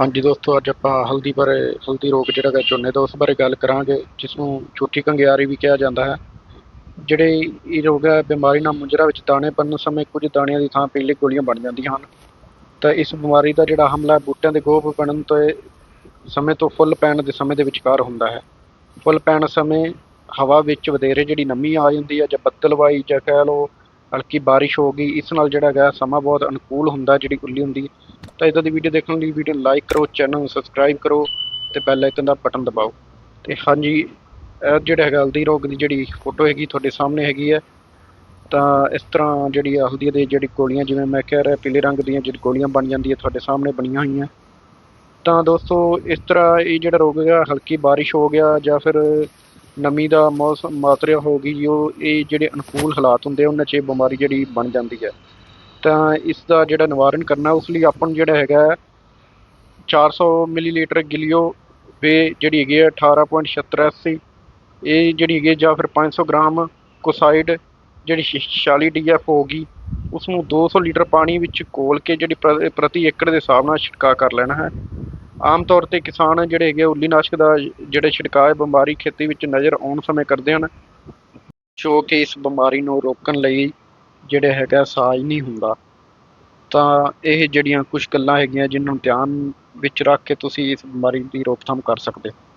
ਹਾਂਜੀ ਦੋਸਤੋ, ਅੱਜ ਆਪਾਂ ਹਲਦੀ ਬਾਰੇ, ਹਲਦੀ ਰੋਗ ਜਿਹੜਾ ਹੈ ਝੋਨੇ ਦਾ, ਉਸ ਬਾਰੇ ਗੱਲ ਕਰਾਂਗੇ ਜਿਸ ਨੂੰ ਝੂਠੀ ਕੰਗਿਆਰੀ ਵੀ ਕਿਹਾ ਜਾਂਦਾ ਹੈ। ਜਿਹੜੇ ਇਹ ਰੋਗ ਹੈ, ਬਿਮਾਰੀ ਨਾਲ ਮੁੰਜਰਾ ਵਿੱਚ ਦਾਣੇ ਬਣਨ ਸਮੇਂ ਕੁਝ ਦਾਣਿਆਂ ਦੀ ਥਾਂ ਪੀਲੇ ਗੋਲੀਆਂ ਬਣ ਜਾਂਦੀਆਂ ਹਨ। ਤਾਂ ਇਸ ਬਿਮਾਰੀ ਦਾ ਜਿਹੜਾ ਹਮਲਾ ਬੂਟਿਆਂ ਦੇ ਗੋਭ ਬਣਨ ਤੋਂ ਸਮੇਂ ਤੋਂ ਫੁੱਲ ਪੈਣ ਦੇ ਸਮੇਂ ਦੇ ਵਿਚਕਾਰ ਹੁੰਦਾ ਹੈ। ਫੁੱਲ ਪੈਣ ਸਮੇਂ ਹਵਾ ਵਿੱਚ ਵਧੇਰੇ ਜਿਹੜੀ ਨਮੀ ਆ ਜਾਂਦੀ ਹੈ, ਜਾਂ ਬੱਦਲਵਾਈ ਜਾਂ ਕਹਿ ਲਓ ਹਲਕੀ ਬਾਰਿਸ਼ ਹੋ ਗਈ, ਇਸ ਨਾਲ ਜਿਹੜਾ ਹੈਗਾ ਸਮਾਂ ਬਹੁਤ ਅਨੁਕੂਲ ਹੁੰਦਾ, ਜਿਹੜੀ ਉੱਲੀ ਹੁੰਦੀ ਤਾਂ ਇਦਾਂ ਦੀ ਵੀਡੀਓ ਦੇਖਣ ਲਈ ਵੀਡੀਓ ਲਾਈਕ ਕਰੋ ਚੈਨਲ ਨੂੰ ਸਬਸਕ੍ਰਾਈਬ ਕਰੋ ਤੇ ਬੈਲ ਆਈਕਨ ਦਾ ਬਟਨ ਦਬਾਓ। ਤੇ ਹਾਂਜੀ, ਇਹ ਜਿਹੜਾ ਹੈਗਾ ਹਲਦੀ ਰੋਗ ਦੀ ਜਿਹੜੀ ਫੋਟੋ ਹੈਗੀ ਤੁਹਾਡੇ ਸਾਹਮਣੇ ਹੈਗੀ ਹੈ, ਤਾਂ ਇਸ ਤਰ੍ਹਾਂ ਜਿਹੜੀ ਆ ਹਲਦੀ ਦੇ ਜਿਹੜੀ ਗੋਲੀਆਂ, ਜਿਵੇਂ ਮੈਂ ਕਹਿ ਰਿਹਾ ਪੀਲੇ ਰੰਗ ਦੀਆਂ ਜਿਹੜੀ ਗੋਲੀਆਂ ਬਣ ਜਾਂਦੀਆਂ ਤੁਹਾਡੇ ਸਾਹਮਣੇ ਬਣੀਆਂ ਹੋਈਆਂ। ਤਾਂ ਦੋਸਤੋ, ਇਸ ਤਰ੍ਹਾਂ ਇਹ ਜਿਹੜਾ ਰੋਗ ਹੈਗਾ, ਹਲਕੀ ਬਾਰਿਸ਼ ਹੋ ਗਿਆ ਜਾਂ ਫਿਰ ਨਮੀ ਦਾ ਮੌਸਮ ਮਾਤਰਾ ਹੋ ਗਈ ਜੋ ਇਹ ਜਿਹੜੇ ਅਨੁਕੂਲ ਹਾਲਾਤ ਹੁੰਦੇ ਆ, ਉਹਨਾਂ 'ਚ ਇਹ ਬਿਮਾਰੀ ਜਿਹੜੀ ਬਣ ਜਾਂਦੀ ਹੈ। ਤਾਂ ਇਸ ਦਾ ਜਿਹੜਾ ਨਿਵਾਰਨ ਕਰਨਾ ਉਸ ਲਈ ਆਪਾਂ ਨੂੰ ਜਿਹੜਾ ਹੈਗਾ ਹੈ, 400 ਮਿਲੀਲੀਟਰ ਗਿਲੀਓ ਵੇ ਜਿਹੜੀ ਹੈਗੀ ਹੈ 18.76 ਇਹ ਜਿਹੜੀ ਹੈਗੀ ਹੈ ਜਾਂ ਫਿਰ 500 ਗ੍ਰਾਮ ਕੋਸਾਈਡ ਜਿਹੜੀ 46 ਡੀਐਫ ਹੋਗੀ ਉਸ ਨੂੰ 200 ਲੀਟਰ ਪਾਣੀ ਵਿੱਚ ਘੋਲ ਕੇ ਜਿਹੜੀ ਪ੍ਰ- ਪ੍ਰਤੀ ਏਕੜ ਦੇ ਹਿਸਾਬ ਨਾਲ ਛਿੜਕਾਅ ਕਰ ਲੈਣਾ ਹੈ। ਆਮ ਤੌਰ ਤੇ ਕਿਸਾਨ ਜਿਹੜੇ ਹੈਗੇ ਆ, ਉੱਲੀ ਨਾਸ਼ਕ ਦਾ ਜਿਹੜੇ ਛਿੜਕਾਅ ਬਿਮਾਰੀ ਖੇਤੀ ਵਿੱਚ ਨਜ਼ਰ ਆਉਣ ਸਮੇਂ ਕਰਦੇ ਹਨ ਜੋ ਕਿ ਇਸ ਬਿਮਾਰੀ ਨੂੰ ਰੋਕਣ ਲਈ ਜਿਹੜੇ ਹੈਗਾ ਸਾਜ ਨਹੀਂ ਹੁੰਦਾ। ਤਾਂ ਇਹ ਜਿਹੜੀਆਂ ਕੁਝ ਗੱਲਾਂ ਹੈਗੀਆਂ ਜਿਨ੍ਹਾਂ ਨੂੰ ਧਿਆਨ ਵਿੱਚ ਰੱਖ ਕੇ ਤੁਸੀਂ ਇਸ ਬਿਮਾਰੀ ਦੀ ਰੋਕਥਾਮ ਕਰ ਸਕਦੇ ਹੋ।